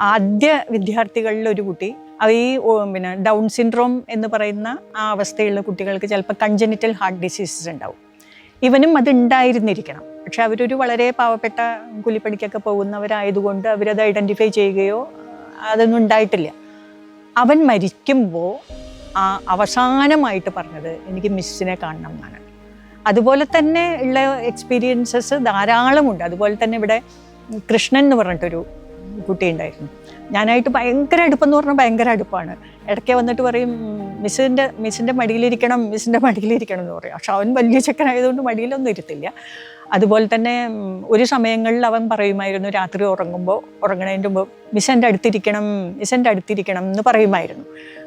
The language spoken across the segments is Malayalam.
ആദ്യ വിദ്യാർത്ഥികളിൽ ഒരു കുട്ടി അവ ഈ പിന്നെ ഡൗൺ സിൻഡ്രോം എന്ന് പറയുന്ന ആ അവസ്ഥയുള്ള കുട്ടികൾക്ക് ചിലപ്പോൾ കൺജനിറ്റൽ ഹാർട്ട് ഡിസീസസ് ഉണ്ടാവും. ഇവനും അത് ഉണ്ടായിരുന്നിരിക്കണം പക്ഷെ അവരൊരു വളരെ പാവപ്പെട്ട കൂലിപ്പണിക്കൊക്കെ പോകുന്നവരായതുകൊണ്ട് അവരത് ഐഡന്റിഫൈ ചെയ്യുകയോ അതൊന്നും ഉണ്ടായിട്ടില്ല. അവൻ മരിക്കുമ്പോൾ ആ അവസാനമായിട്ട് പറഞ്ഞത് എനിക്ക് മിസ്സിനെ കാണണം എന്നാണ്. അതുപോലെ തന്നെ ഉള്ള എക്സ്പീരിയൻസസ് ധാരാളമുണ്ട്. അതുപോലെ തന്നെ ഇവിടെ കൃഷ്ണൻ എന്ന് പറഞ്ഞിട്ടൊരു കുട്ടി ഉണ്ടായിരുന്നു. ഞാനായിട്ട് ഭയങ്കര അടുപ്പെന്ന് പറഞ്ഞാൽ ഭയങ്കര അടുപ്പാണ്. ഇടയ്ക്ക് വന്നിട്ട് പറയും മിസ്സിന്റെ മിസ്സിന്റെ മടിയിലിരിക്കണം മിസ്സിന്റെ മടിയിലിരിക്കണം എന്ന് പറയും. പക്ഷെ അവൻ വലിയ ചെക്കനായതുകൊണ്ട് മടിയിലൊന്നും ഇരുത്തില്ല. അതുപോലെ തന്നെ ഒരു സമയങ്ങളിൽ അവൻ പറയുമായിരുന്നു രാത്രി ഉറങ്ങുമ്പോൾ ഉറങ്ങണതിന്റെ മുമ്പ് മിസ് എന്റെ അടുത്തിരിക്കണം മിസ് എന്റെ അടുത്തിരിക്കണം എന്ന് പറയുമായിരുന്നു.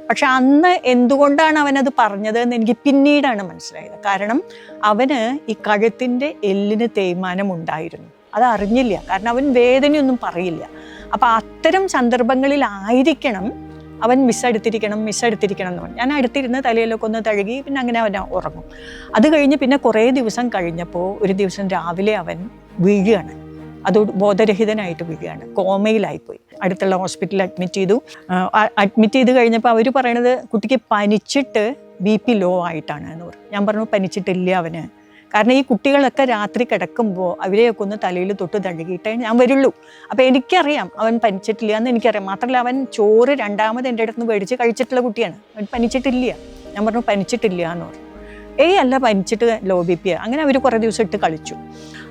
പക്ഷെ അന്ന് എന്തുകൊണ്ടാണ് അവനത് പറഞ്ഞത് എന്ന് എനിക്ക് പിന്നീടാണ് മനസ്സിലായത്. കാരണം അവന് ഈ കഴുത്തിന്റെ എല്ലിന് തേയ്മാനം ഉണ്ടായിരുന്നു. അത് അറിഞ്ഞില്ല കാരണം അവൻ വേദനയൊന്നും പറയില്ല. അപ്പം അത്തരം സന്ദർഭങ്ങളിലായിരിക്കണം അവൻ മിസ് എടുത്തിരിക്കണം മിസ് എടുത്തിരിക്കണം എന്ന് പറഞ്ഞു. ഞാൻ അടുത്തിരുന്ന് തലയിലൊക്കെ ഒന്ന് തഴുകി പിന്നെ അങ്ങനെ അവൻ ഉറങ്ങും. അത് കഴിഞ്ഞ് പിന്നെ കുറേ ദിവസം കഴിഞ്ഞപ്പോൾ ഒരു ദിവസം രാവിലെ അവൻ വീഴുകയാണ്. അത് ബോധരഹിതനായിട്ട് വീഴുകയാണ്. കോമയിലായിപ്പോയി. അടുത്തുള്ള ഹോസ്പിറ്റലിൽ അഡ്മിറ്റ് ചെയ്തു. അഡ്മിറ്റ് ചെയ്ത് കഴിഞ്ഞപ്പോൾ അവർ പറയണത് കുട്ടിക്ക് പനിച്ചിട്ട് ബി പി ലോ ആയിട്ടാണ് എന്ന് പറഞ്ഞു. ഞാൻ പറഞ്ഞു പനിച്ചിട്ടില്ല അവന്. കാരണം ഈ കുട്ടികളൊക്കെ രാത്രി കിടക്കുമ്പോൾ അവരെയൊക്കെ ഒന്ന് തലയിൽ തൊട്ട് തഴുകിയിട്ടേ ഞാൻ വരുള്ളൂ. അപ്പോൾ എനിക്കറിയാം അവൻ പനിച്ചിട്ടില്ല എന്ന് എനിക്കറിയാം. മാത്രമല്ല അവൻ ചോറ് രണ്ടാമത് എന്റെ അടുത്ത് നിന്ന് മേടിച്ച് കഴിച്ചിട്ടുള്ള കുട്ടിയാണ്. അവൻ പനിച്ചിട്ടില്ല. ഞാൻ പറഞ്ഞു പനിച്ചിട്ടില്ല എന്ന് പറഞ്ഞു. ഏയ് അല്ല പനിച്ചിട്ട് ലോ ബി പി അങ്ങനെ അവർ കുറേ ദിവസം ഇട്ട് കളിച്ചു.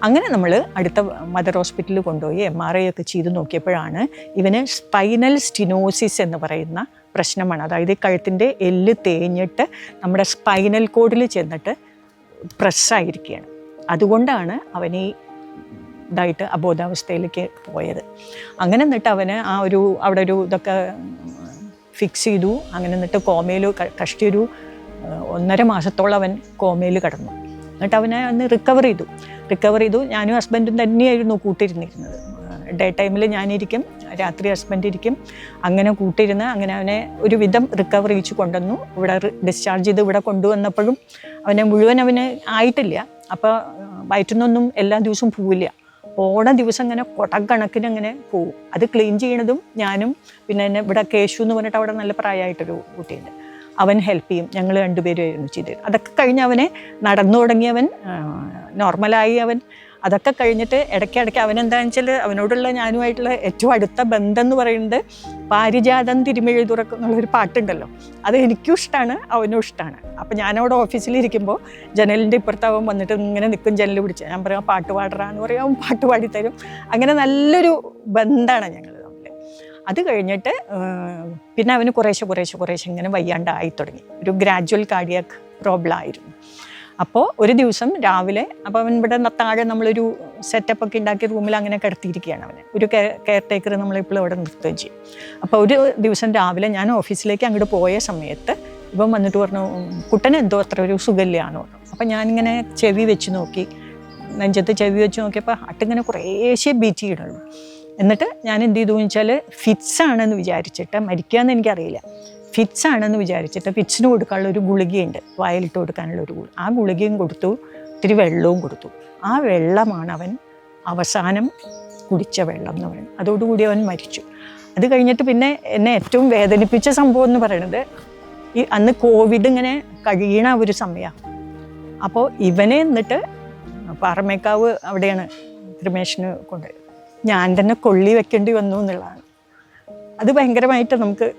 അങ്ങനെ നമ്മൾ അടുത്ത മദർ ഹോസ്പിറ്റലിൽ കൊണ്ടുപോയി എം ആർ ഐ ഒക്കെ ചെയ്ത് നോക്കിയപ്പോഴാണ് ഇവന് സ്പൈനൽ സ്റ്റിനോസിസ് എന്ന് പറയുന്ന പ്രശ്നമാണ്. അതായത് കഴുത്തിന്റെ എല്ല് തേഞ്ഞിട്ട് നമ്മുടെ സ്പൈനൽ കോഡിൽ ചെന്നിട്ട് പ്രസ്സായിരിക്കുകയാണ്. അതുകൊണ്ടാണ് അവൻ ഈ ഇതായിട്ട് അബോധാവസ്ഥയിലേക്ക് പോയത്. അങ്ങനെ എന്നിട്ട് അവന് ആ ഒരു അവിടെ ഒരു ഇതൊക്കെ ഫിക്സ് ചെയ്തു. അങ്ങനെ എന്നിട്ട് കോമയിൽ കഷ്ടിയൊരു ഒന്നര മാസത്തോളം അവൻ കോമയിൽ കിടന്നു. എന്നിട്ട് അവനെ അന്ന് റിക്കവർ ചെയ്തു. റിക്കവർ ചെയ്തു. ഞാനും ഹസ്ബൻഡും തന്നെയായിരുന്നു കൂട്ടിരുന്നിരുന്നത്. ഡേ ടൈമിൽ ഞാനിരിക്കും. രാത്രി ഹസ്ബൻഡ് ഇരിക്കും. അങ്ങനെ കൂട്ടിരുന്ന് അങ്ങനെ അവനെ ഒരുവിധം റിക്കവർ ചെയ്യിച്ച് കൊണ്ടുവന്നു. ഇവിടെ ഡിസ്ചാർജ് ചെയ്ത് ഇവിടെ കൊണ്ടുവന്നപ്പോഴും അവനെ മുഴുവൻ അവന് ആയിട്ടില്ല. അപ്പോൾ വയറ്റുന്നൊന്നും എല്ലാ ദിവസവും പോവില്ല. ഓണ ദിവസം ഇങ്ങനെ കൊടക്കണക്കിന് അങ്ങനെ പോവും. അത് ക്ലീൻ ചെയ്യണതും ഞാനും പിന്നെ എന്നെ ഇവിടെ കേശു എന്ന് പറഞ്ഞിട്ട് അവിടെ നല്ല പ്രായമായിട്ടൊരു കുട്ടിയുണ്ട്. അവൻ ഹെൽപ്പ് ചെയ്യും. ഞങ്ങൾ രണ്ടുപേരും ആയിരുന്നു ചെയ്തത്. അതൊക്കെ കഴിഞ്ഞ് അവനെ നടന്നു തുടങ്ങിയവൻ നോർമലായി അവൻ. അതൊക്കെ കഴിഞ്ഞിട്ട് ഇടയ്ക്കിടയ്ക്ക് അവൻ എന്താണെന്ന് വെച്ചാൽ അവനോടുള്ള ഞാനുമായിട്ടുള്ള ഏറ്റവും അടുത്ത ബന്ധം എന്ന് പറയുന്നത് പാരിജാതം തിരുമെഴുതുറക്കം എന്നുള്ളൊരു പാട്ടുണ്ടല്ലോ. അത് എനിക്കും ഇഷ്ടമാണ് അവനും ഇഷ്ടമാണ് അപ്പം ഞാനവിടെ ഓഫീസിലിരിക്കുമ്പോൾ ജനലിന്റെ ഇപ്പുറത്ത് അവൻ വന്നിട്ട് ഇങ്ങനെ നിൽക്കും ജനൽ പിടിച്ച്. ഞാൻ പറയാം പാട്ട് പാടുറാന്ന് പറയാം പാട്ട് പാടിത്തരും. അങ്ങനെ നല്ലൊരു ബന്ധമാണ് ഞങ്ങൾ അത് കഴിഞ്ഞിട്ട് പിന്നെ അവന് കുറേശ്ശെ കുറേശ്ശെ കുറേശ്ശെ ഇങ്ങനെ വയ്യാണ്ടായി തുടങ്ങി. ഒരു ഗ്രാജുവൽ കാർഡിയാക് പ്രോബ്ലം ആയിരുന്നു. അപ്പോൾ ഒരു ദിവസം രാവിലെ അപ്പോൾ അവൻ ഇവിടെ താഴെ നമ്മളൊരു സെറ്റപ്പ് ഒക്കെ ഉണ്ടാക്കി റൂമിൽ അങ്ങനെ കിടത്തിയിരിക്കുകയാണ് അവനെ. ഒരു കെയർ ടേക്കർ നമ്മളിപ്പോൾ അവിടെ നിർത്തുകയും ചെയ്യും. അപ്പോൾ ഒരു ദിവസം രാവിലെ ഞാൻ ഓഫീസിലേക്ക് അങ്ങോട്ട് പോയ സമയത്ത് ഇപ്പം വന്നിട്ട് പറഞ്ഞു കുട്ടൻ എന്തോ അത്ര ഒരു സുഖമില്ലാന്ന് പറഞ്ഞു. അപ്പം ഞാനിങ്ങനെ ചെവി വെച്ച് നോക്കി നെഞ്ചത്ത് ചെവി വെച്ച് നോക്കിയപ്പോൾ അട്ടിങ്ങനെ കുറേശ്ശേ ബീറ്റ് ചെയ്യണുള്ളൂ. എന്നിട്ട് ഞാൻ എന്ത് ചെയ്തു വെച്ചാൽ ഫിറ്റ്സ് ആണെന്ന് വിചാരിച്ചിട്ട് എന്ന് എനിക്കറിയില്ല. ഫിറ്റ്സ് ആണെന്ന് വിചാരിച്ചിട്ട് ഫിറ്റ്സിന് കൊടുക്കാനുള്ള ഒരു ഗുളികയുണ്ട്. വായിലിട്ട് കൊടുക്കാനുള്ള ഒരു ഗുളിക ആ ഗുളികയും കൊടുത്തു ഇത്തിരി വെള്ളവും കൊടുത്തു. ആ വെള്ളമാണ് അവൻ അവസാനം കുടിച്ച വെള്ളം എന്ന് പറയുന്നത്. അതോടുകൂടി അവൻ മരിച്ചു. അത് കഴിഞ്ഞിട്ട് പിന്നെ എന്നെ ഏറ്റവും വേദനിപ്പിച്ച സംഭവം എന്ന് പറയുന്നത് ഈ അന്ന് കോവിഡ് ഇങ്ങനെ കഴിയണ ഒരു സമയമാണ് അപ്പോൾ ഇവനെ എന്നിട്ട് പാറമേക്കാവ് അവിടെയാണ് ക്രിമേഷന് കൊണ്ട്. ഞാൻ തന്നെ കൊള്ളി വെക്കേണ്ടി വന്നു എന്നുള്ളതാണ്. അത് ഭയങ്കരമായിട്ട് നമുക്ക്